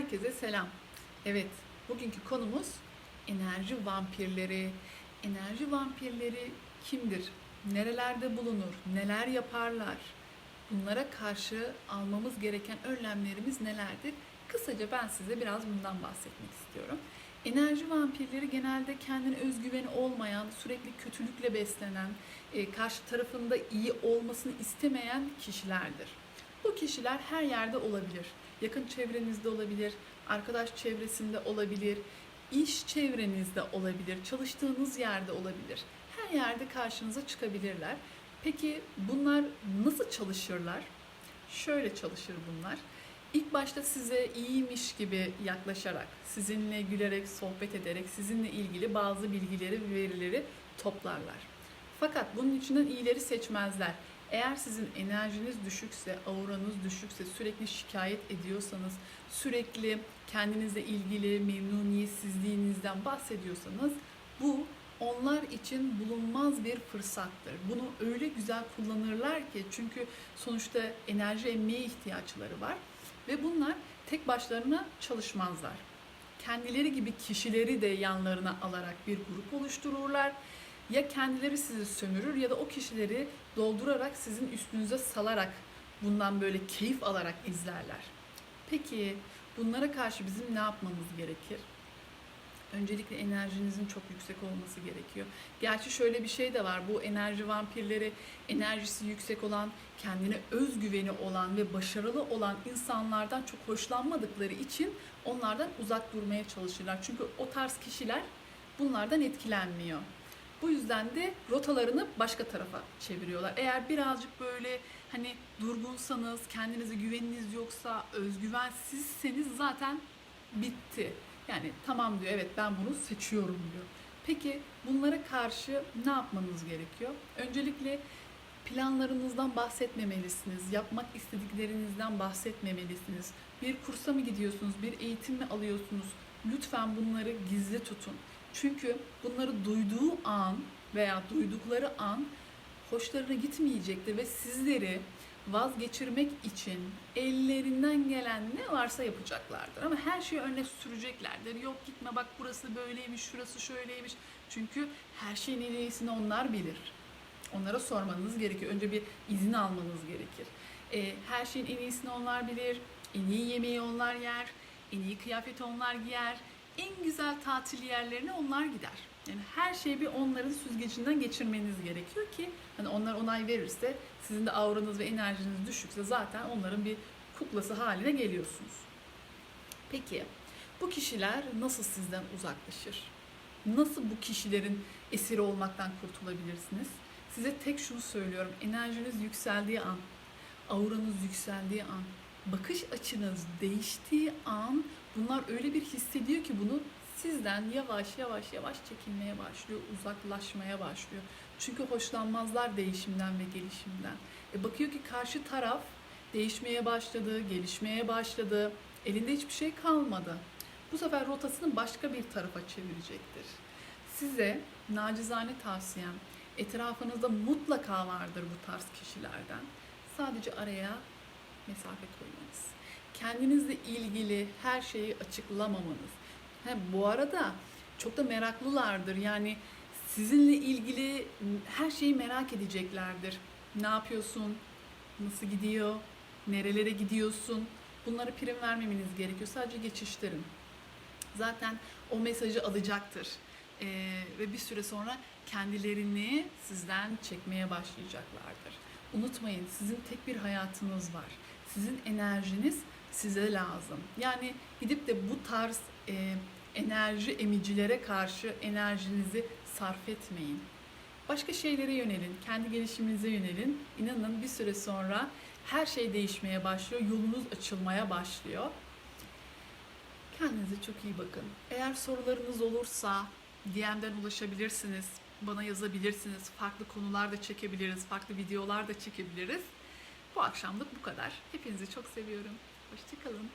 Herkese selam. Evet, bugünkü konumuz enerji vampirleri. Enerji vampirleri kimdir? Nerelerde bulunur? Neler yaparlar? Bunlara karşı almamız gereken önlemlerimiz nelerdir? Kısaca ben size biraz bundan bahsetmek istiyorum. Enerji vampirleri genelde kendine özgüveni olmayan, sürekli kötülükle beslenen, e, karşı tarafında iyi olmasını istemeyen kişilerdir. Bu kişiler her yerde olabilir. Yakın çevrenizde olabilir, arkadaş çevresinde olabilir, iş çevrenizde olabilir, çalıştığınız yerde olabilir. Her yerde karşınıza çıkabilirler. Peki bunlar nasıl çalışırlar? Şöyle çalışır bunlar. İlk başta size iyiymiş gibi yaklaşarak, sizinle gülerek, sohbet ederek, sizinle ilgili bazı bilgileri ve verileri toplarlar. Fakat bunun içinden iyileri seçmezler. Eğer sizin enerjiniz düşükse, auranız düşükse, sürekli şikayet ediyorsanız, sürekli kendinizle ilgili memnuniyetsizliğinizden bahsediyorsanız bu onlar için bulunmaz bir fırsattır. Bunu öyle güzel kullanırlar ki çünkü sonuçta enerji emmeye ihtiyaçları var ve bunlar tek başlarına çalışmazlar. Kendileri gibi kişileri de yanlarına alarak bir grup oluştururlar. Ya kendileri sizi sömürür ya da o kişileri doldurarak sizin üstünüze salarak bundan böyle keyif alarak izlerler. Peki bunlara karşı bizim ne yapmamız gerekir? Öncelikle enerjinizin çok yüksek olması gerekiyor. Gerçi şöyle bir şey de var. Bu enerji vampirleri enerjisi yüksek olan, kendine özgüveni olan ve başarılı olan insanlardan çok hoşlanmadıkları için onlardan uzak durmaya çalışırlar. Çünkü o tarz kişiler bunlardan etkilenmiyor. Bu yüzden de rotalarını başka tarafa çeviriyorlar. Eğer birazcık böyle hani durgunsanız, kendinize güveniniz yoksa, özgüvensizseniz zaten bitti. Yani tamam diyor evet ben bunu seçiyorum diyor. Peki bunlara karşı ne yapmanız gerekiyor? Öncelikle planlarınızdan bahsetmemelisiniz. Yapmak istediklerinizden bahsetmemelisiniz. Bir kursa mı gidiyorsunuz? Bir eğitim mi alıyorsunuz? Lütfen bunları gizli tutun. Çünkü bunları duyduğu an veya duydukları an hoşlarına gitmeyecektir ve sizleri vazgeçirmek için ellerinden gelen ne varsa yapacaklardır. Ama her şeyi önüne süreceklerdir. Yok gitme bak burası böyleymiş, şurası şöyleymiş. Çünkü her şeyin en iyisini onlar bilir. Onlara sormanız gerekiyor. Önce bir izin almanız gerekir. E, her şeyin en iyisini onlar bilir. En iyi yemeği onlar yer. En iyi kıyafeti onlar giyer. En güzel tatil yerlerine onlar gider. Yani her şeyi bir onların süzgecinden geçirmeniz gerekiyor ki hani onlar onay verirse sizin de auranız ve enerjiniz düşükse zaten onların bir kuklası haline geliyorsunuz. Peki bu kişiler nasıl sizden uzaklaşır? Nasıl bu kişilerin esiri olmaktan kurtulabilirsiniz? Size tek şunu söylüyorum. Enerjiniz yükseldiği an, auranız yükseldiği an, bakış açınız değiştiği an bunlar öyle bir hissediyor ki bunu sizden yavaş yavaş yavaş çekilmeye başlıyor, uzaklaşmaya başlıyor. Çünkü hoşlanmazlar değişimden ve gelişimden. E bakıyor ki karşı taraf değişmeye başladı, gelişmeye başladı. Elinde hiçbir şey kalmadı. Bu sefer rotasını başka bir tarafa çevirecektir. Size nacizane tavsiyem etrafınızda mutlaka vardır bu tarz kişilerden. Sadece araya mesafe koymanız. Kendinizle ilgili her şeyi açıklamamanız. He, bu arada çok da meraklılardır. Yani sizinle ilgili her şeyi merak edeceklerdir. Ne yapıyorsun? Nasıl gidiyor? Nerelere gidiyorsun? Bunlara prim vermemeniz gerekiyor. Sadece geçiştirin. Zaten o mesajı alacaktır. Ee, ve bir süre sonra kendilerini sizden çekmeye başlayacaklardır. Unutmayın sizin tek bir hayatınız var. Sizin enerjiniz size lazım. Yani gidip de bu tarz e, enerji emicilere karşı enerjinizi sarf etmeyin. Başka şeylere yönelin, kendi gelişiminize yönelin. İnanın bir süre sonra her şey değişmeye başlıyor, yolunuz açılmaya başlıyor. Kendinize çok iyi bakın. Eğer sorularınız olursa DM'den ulaşabilirsiniz. Bana yazabilirsiniz. Farklı konular da çekebiliriz. Farklı videolar da çekebiliriz. Bu akşamlık bu kadar. Hepinizi çok seviyorum. Hoşçakalın.